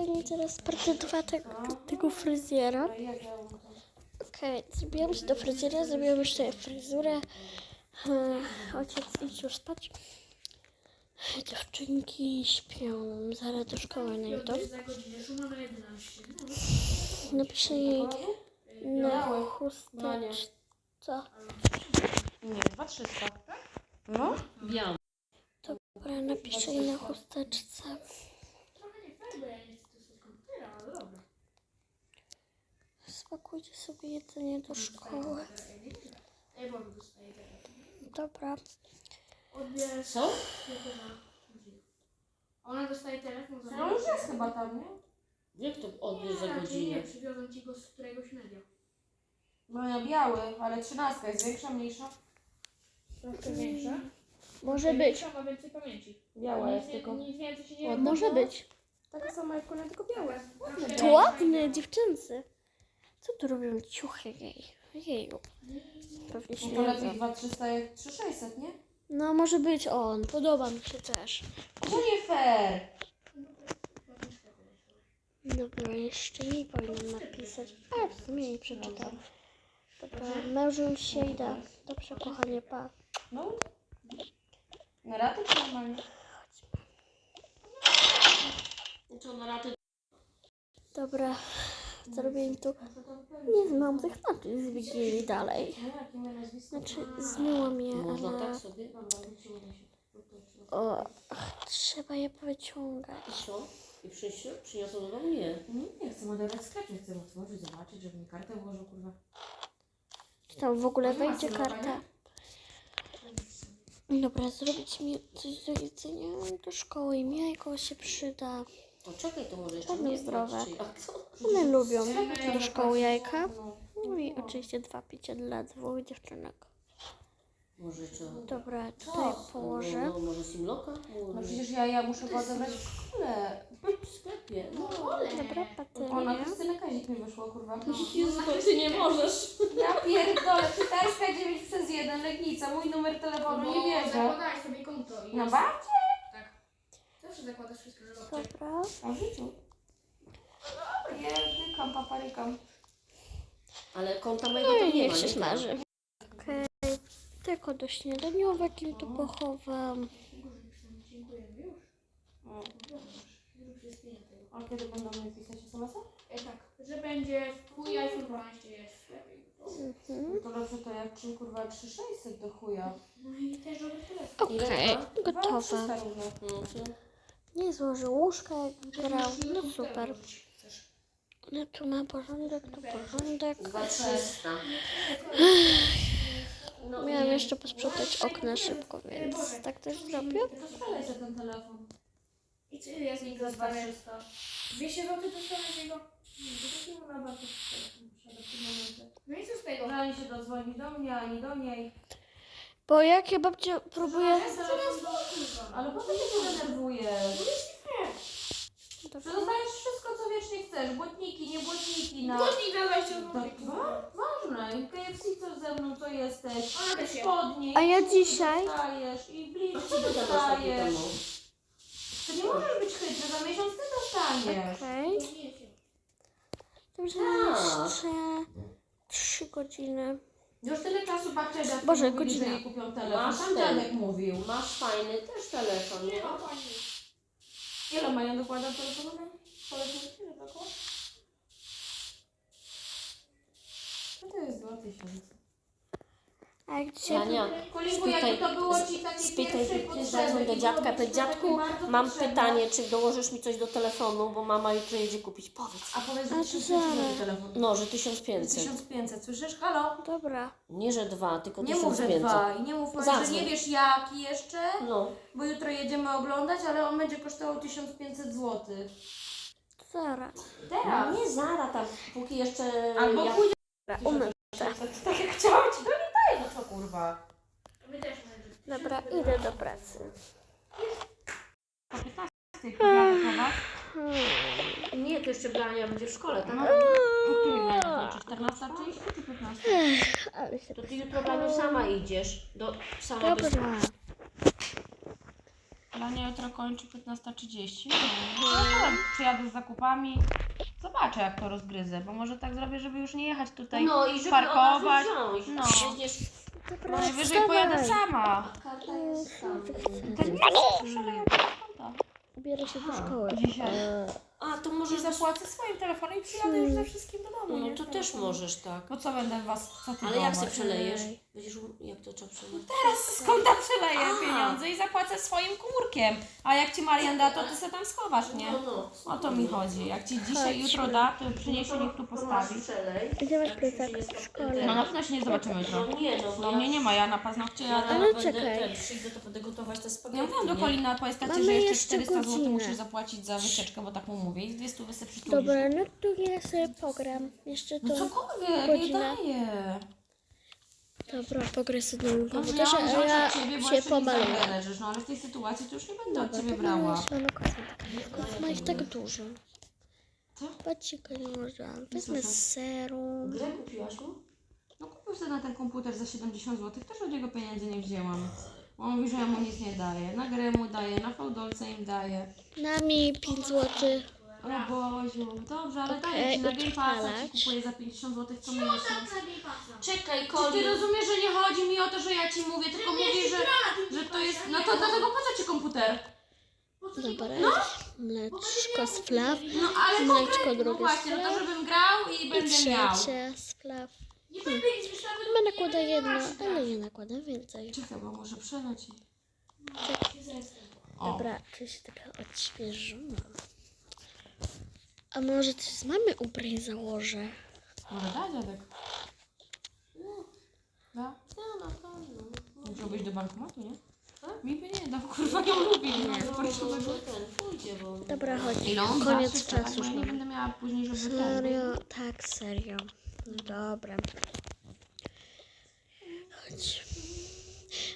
kochani, teraz parte dwa te, tego fryzjera. Ja mam to? Okej, zrobiłam się do fryzjera, zrobiłam sobie fryzurę. E, Ojciec idź już spać. Dziewczynki śpią, zaraz do szkoły nie na 11. Napiszę jej na chusteczce. Nie, 2300. No? Wiem. Dobra, napiszę jej na chusteczce. Trochę nie fair, bo ja nie chcę z komputera, ale dobra. Spakujcie sobie jedzenie do szkoły. Ej, bo dostaję teraz. Dobra. Odbierz Co? Ona dostaje telefon za No już jest chyba tam, nie? Jak to odbierz za godzinę? nie, przywiozą ci go z któregoś media. No ja biały, ale 13 jest większa, mniejsza? Troszkę większa. Może być. Większa ma więcej pamięci. Biała jest tylko. Nic więcej się nie Ładna. Może być. Taka sama jak konia, tylko białe. Troszkę To ładne, dziewczyncy. Co tu robią ciuchy jej? Jeju. Pewnie się nie to lepiej wiedzą. 2300 jak 3600, nie? No może być on. Podoba mi się też. To nie fair! Dobra, jeszcze nie powinnam napisać. A, w sumie nie przeczytam. Dobra, mężu się idę. Dobrze, kochanie, pa. No. Na raty czy normalnie? Co na raty? Dobra, zrobię tu... Nie znam tych naczyń z Wigilii dalej. Znaczy, zmyłam je, Można ale... tak. O, trzeba je powyciągać. I co? I przyniosą, do domu? Nie. Nie, nie chcę odebrać sklepie, chcę otworzyć, zobaczyć, żeby mi kartę włożył, kurwa. Czy tam w ogóle wejdzie karta? Dobra, zrobić mi coś do jedzenia do szkoły i jajko się przyda. To czekaj, to może jeszcze Będą nie zdrowe. Czy jak to? One lubią do szkoły jajka. No. No i oczywiście dwa picie dla dwóch dziewczynek. Może trzeba... Dobra, tutaj położę. No, no, może simloka? No Może przecież ja, ja muszę odebrać w szkole. w sklepie. No. Dobra, O, na bateria. Krystynę Kazik mi wyszło, kurwa. Jezu, to ty nie możesz. Ja pierdolę, pytajska 9 przez 1, Legnica, mój numer telefonu, nie wierzę. Zakładaj sobie konto i Na? Tak. Zawsze zakładasz wszystko babcie. Dobra. A w życiu. Paparykam. Ale konta mojego No to nie niech ma. się nie? smaży. Okej, tylko do śniadaniówek im tu pochowam. Dziękujemy już. O, Już jest. A kiedy będą mi pisać SMS-a? E, tak, że będzie twój iPhone 12 jest lepiej. Mhm. To dobrze to jak czym kurwa 3600 do chuja. No i też telefon. Ile Okej? Dwa gotowe. 300 równo. No, to... Nie złożył łóżka jak brał. No super. No tu ma porządek, tu porządek. Dwa trzysta. No, Miałam jeszcze posprzątać okna szybko, więc tak też zrobię. Sobie ten telefon. I co ja z niego Za? 2300. 200 zł dostanę z niego? Nie, to takiego na bardzo sprzedać w tym momencie. No i co z tego? Ani się dozwoni do mnie, ani do niej. Bo jak ja babcia próbuję... Ale po co się denerwujesz? Że dostajesz wszystko, co wiecznie chcesz. Błotniki, nie błotniki na... Błotnik 20 To zł. wa- ważne. I KFC co ze mną, co jesteś. Ona też je. Spodnie. A ja dzisiaj- Dostajesz. I A bliżej dostajesz. To nie możesz być chytry, za miesiąc ty dostaniesz. Okej. Dobrze, Tak. jeszcze trzy godziny. Już tyle czasu babcia dziadki Boże, mówili, godzina. że jej kupią telefon. Masz Sam ten. dziadek mówił. Masz fajny też telefon, nie? Ile mają dokładam telefonu? Powiedzmy, ile dokładnie? No to jest 2000. A jak dzisiaj... Jania, Spytaj- spytaj, zadzwoń do dziadka, powiedz dziadku, mam pytanie, czy dołożysz mi coś do telefonu, bo mama jutro jedzie kupić. Powiedz. A powiedz, A że to 1500 zaraz. zł telefon. No, że 1500. 1500, słyszysz? Halo? Dobra. Nie, że dwa, tylko Nie mów, że 1500. dwa i nie mów, że Zadzwoń. nie wiesz jaki jeszcze, No, bo jutro jedziemy oglądać, ale on będzie kosztował 1500 zł. Zaraz. Teraz. nie zara tam, póki jeszcze... Albo ja... pójdzie. Umył. Tak jak chciałam ci, daję, no co kurwa. My też mamy. Dobra, idę do pracy. Kurwa, Hmm. Nie, to jeszcze Blania będzie w szkole, tak? No, o której będzie znaczy 14.30 czy 15? Ale się... To ty jutro Blaniu sama idziesz. Do, sama bez... Dobra. Lania jutro kończy 15.30. No, no, przyjadę z zakupami. Zobaczę, jak to rozgryzę, bo może tak zrobię, żeby już nie jechać tutaj No i żeby parkować. od razu wziąć. No. Przecież Dobra, Najwyżej wstawaj. pojadę sama. karta jest tam. Ten nie szaleję Ubierę się do szkoły. Dzisiaj. A, to może Może zapłacę swoim telefonem i przyjadę już ze wszystkim do domu. No nie? to też możesz tak. Bo co będę was ty Ale jak se przelejesz? Będziesz, jak to trzeba przeleć? Teraz skąd tam przeleję A. pieniądze i zapłacę swoim komórkiem. A jak ci Marian da, to ty se tam schowasz, nie? No, no. O to mi chodzi. Jak ci dzisiaj, jutro da, to przyniesie, niech tu postawi. Przelej. Gdzie masz plecak w szkole? No na pewno się nie zobaczymy jutro. No nie, no bo No mnie nie ma, ja na paznokcie ja jadę. Ale będę czekaj. ten, przyjdę, to będę gotować te spaghetti, Ja mówiłam do nie? Kolina po estacie, Mamy że jeszcze jeszcze 400 zł godzinę. musisz zapłacić za wycieczkę, bo tak mu mówię. I dwie stówy sobie przytulisz. Dobra, no to ja sobie pogram. Jeszcze No to... cokolwiek, nie godzinę. daję. Dobra, pogrę sobie moim No komputerze, miałam a wziąć ja od ciebie, bo się jeszcze pomaluję. no ale w tej sytuacji to już nie będę od ciebie brała. Ma ich tak dużo. Co? Patrzcie, nie użyłam. Wezmę serum. Grę kupiłaś mu? No kupił sobie na ten komputer za 70 zł, też od niego pieniędzy nie wzięłam. Bo On mówi, że ja mu nic nie daję. Na grę mu daję, na fałdolce im daję. Na mi 5 zł. O Boziu, dobrze, ale Okej, daję ci na Game Passa, ci utrwalać. kupuję za 50 zł co miesiąc. Czekaj, Czy ty rozumiesz, że nie chodzi mi o to, że ja ci mówię, tylko mówię, że, że to jest... No to dlatego po co ci komputer? Dobra, mleczko z flaw. No ale Mleczko konkretnie, no drugie właśnie, no to żebym grał i I będę miał. trzecie z flaw. Chyba nakłada jedno, ale nie nakłada więcej. Czekaj, bo może przeleć. i- O. Dobra, czy się taka odświeżyłam. A może coś z mamy ubrań założę? Może da dziadek? Da? No, na pewno. Musiałbyś do bankomatu, nie? Mi by nie dał, kurwa, nie lubi. Nie, No, to ten, pójdzie, bo... Dobra, chodź. Ile on Koniec zawsze tak, czasu. bo ja nie będę miała później, żeby ten. Serio? Tak, serio. No dobra. Chodź.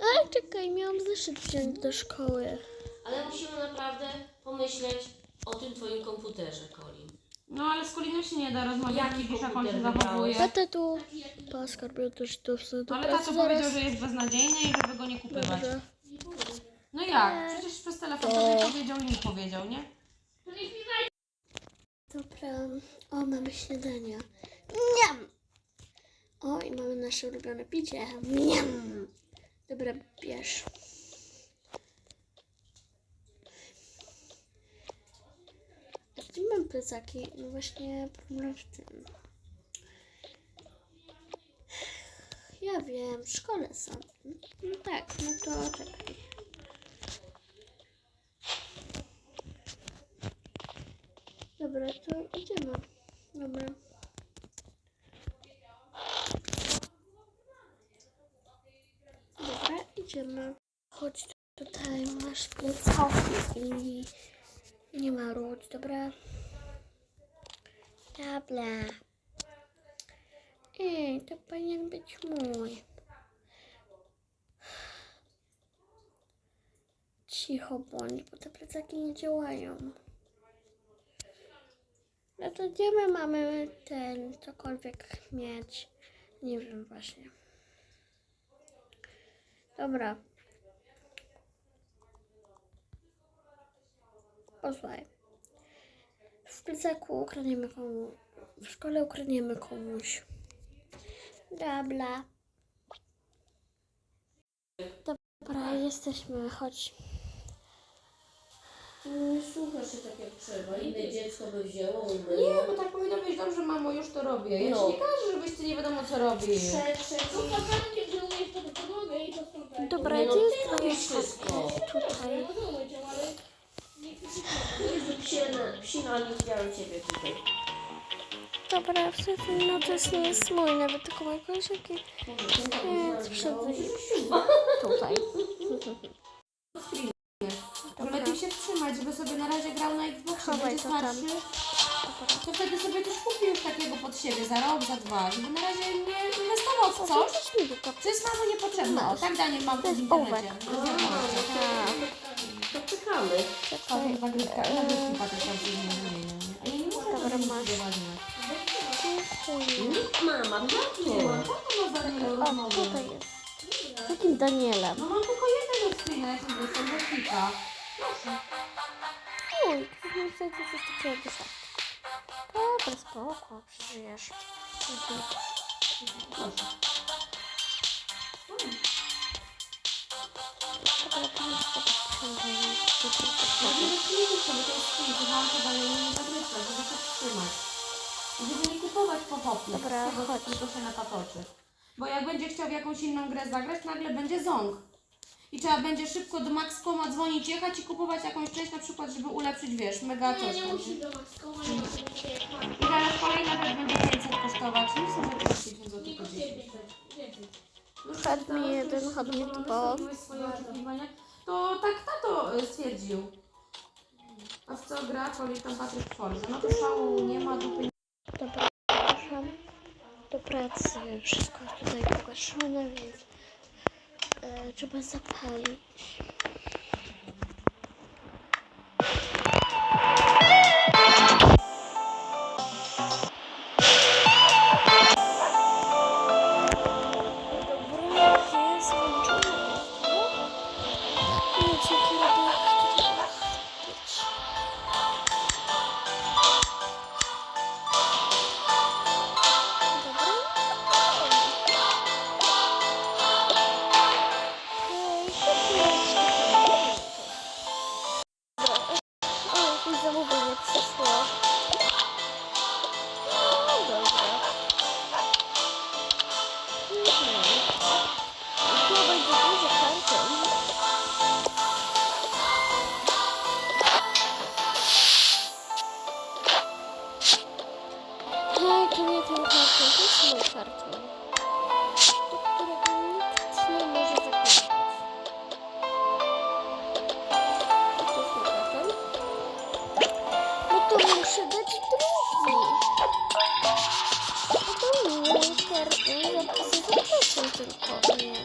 Ale czekaj, miałam zeszyt wziąć do szkoły. Ale musimy naprawdę pomyśleć o tym twoim komputerze, Kolin. No ale z Koliną się nie da rozmawiać, Jaki widzisz jak on komputer się wybrałeś? zachowuje. Tata tu poskarbił też do do Ale tato powiedział, że jest beznadziejny i żeby go nie kupywać. Dobrze. No jak? Przecież przez telefon tobie powiedział i mi powiedział, nie? Dobra. O, mamy śniadania. Miam! O, i mamy nasze ulubione picie. Miam! Dobra, bierz. A Gdzie mam plecaki? No właśnie problem w tym. Ja wiem, w szkole są. No tak, no to czekaj. Dobra, to idziemy. Dobra. Dobra, idziemy. Chodź tutaj, masz plecaki i nie ma ród, dobra? Dobra. Ej, to powinien być mój. Cicho bądź, bo te plecaki nie działają. No to gdzie my mamy ten, cokolwiek mieć? Nie wiem właśnie. Dobra. Posłuchaj. W plecaku ukradniemy komuś. W szkole ukradniemy komuś. Dobra. Dobra, jesteśmy, chodź. Nie słuchasz się tak jak trzeba. Inne dziecko by wzięło, inne Nie, bo tak powinno być dobrze, mamo, już to robię. Ja No. ci nie każę, żebyś ty nie wiadomo co robisz. Dobra, Nie, no gdzie ty jest wszystko. Tutaj. Psina, psina nie widziałem ciebie tutaj. Dobra, wtedy no to jest nie jest mój, nawet tylko moje koleżanki. Więc przychodzę tutaj. Lepiej się wstrzymać, żeby sobie na razie grał na Xboxie, Chowaj będzie to tam. starszy. To wtedy sobie coś kupi już takiego pod siebie za rok, za dwa, żeby na razie nie inwestował w coś, co jest mamu niepotrzebne. O, tak Daniel mam To w jest internecie. ołówek. To jest. Tak. To czekamy. Paweł zagrywka, nie wymieniam. A ja nie Dobra, masz. Dziękuję. Mama, Nie tato. mam, tak ma Daniel O, rozmowy. tutaj jest. Z jakim Danielem? No mam tylko jednego screena, jak jest do kilka. Uj, nie chcę coś takiego wystarczy. Dobra, spoko, przeżyjesz. Mhm. Wywarto dalej nie zagrywka, żeby się wstrzymać. Żeby nie kupować pochopnie, Dobra, z tego, chodź. tylko się napatoczy. Bo jak będzie chciał w jakąś inną grę zagrać, nagle będzie ząg. I trzeba będzie szybko do Maxcoma dzwonić, jechać i kupować jakąś część na przykład, żeby ulepszyć, wiesz, mega Nie, coś nie tam. musi do Maxkowa, nie musi I teraz kolejna rzecz będzie 500 kosztować. Nie są za 50 zł Nie po kosztuje 10. więcej. Więcej. Już Chodź mi jeden, już chodź mi spełniłeś dwa. swoje oczekiwania. To tak tato y, stwierdził. A w co gra tam Patryk Forza? No to szału nie ma, dupy Dobra, zapraszam do pracy. Wszystko tutaj pogaszone, więc e, trzeba zapalić. To nie ten karton, to jest mój karton. Do którego nikt nie może. I to jest mój karton. No to muszę dać drugi. No to karton, zapisy zapraszam tylko on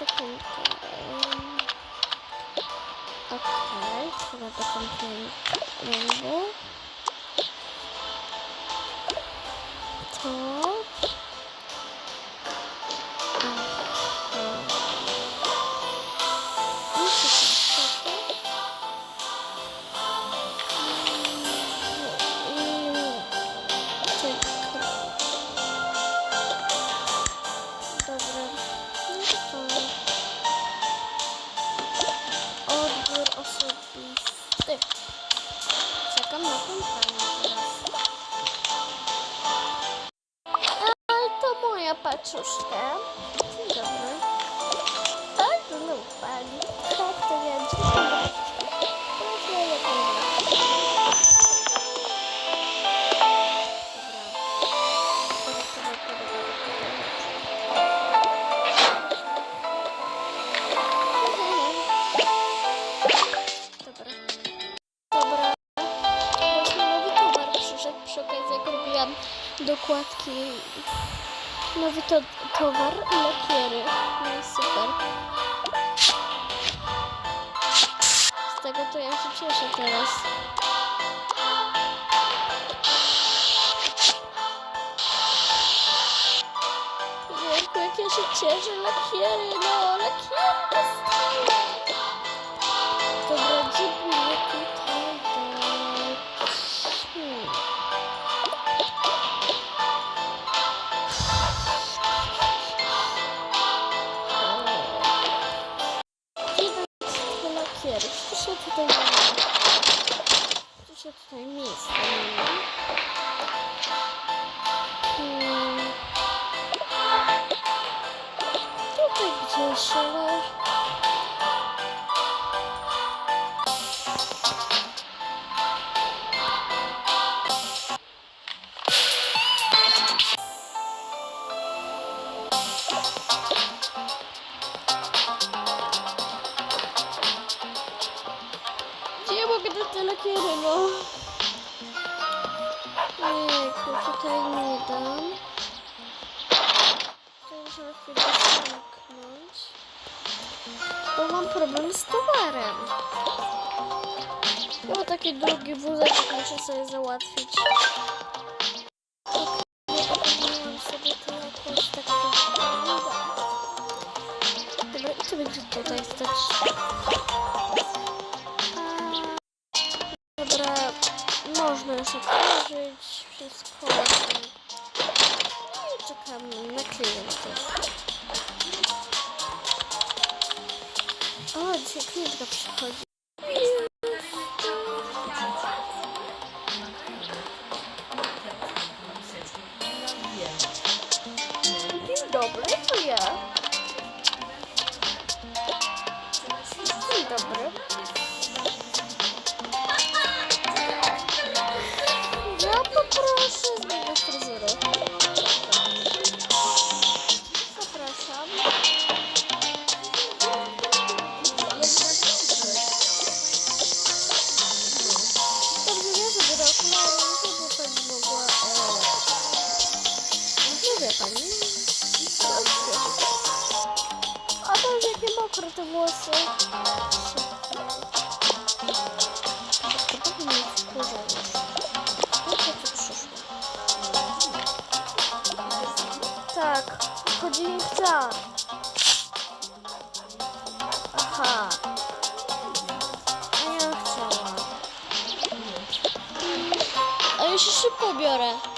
Sekundkę. Okej, chyba do komplementu. To. Paczuszka. Dzień dobry. Tak, no pani. Tak, to okazji, jak robiłam dokładki. Nowy to towar lakiery. No super. Z tego to ja się cieszę teraz. Jejku, jak ja się cieszę, lakiery, no, lakiery dam. To na chwilę zamknąć. Bo mam problem z towarem. Bo taki długi wózek muszę sobie załatwić. Tak. Dobra, i to będzie tutaj stać. Dobra, można już otworzyć wszystko. Klientka przychodzi. Dzień dobry, to ja. Dzień dobry. Te włosy. To pewnie nie wkurza już. Po co tu przyszło? Tak, mi chce. Aha. A ja chciałam. A ja się szybko biorę.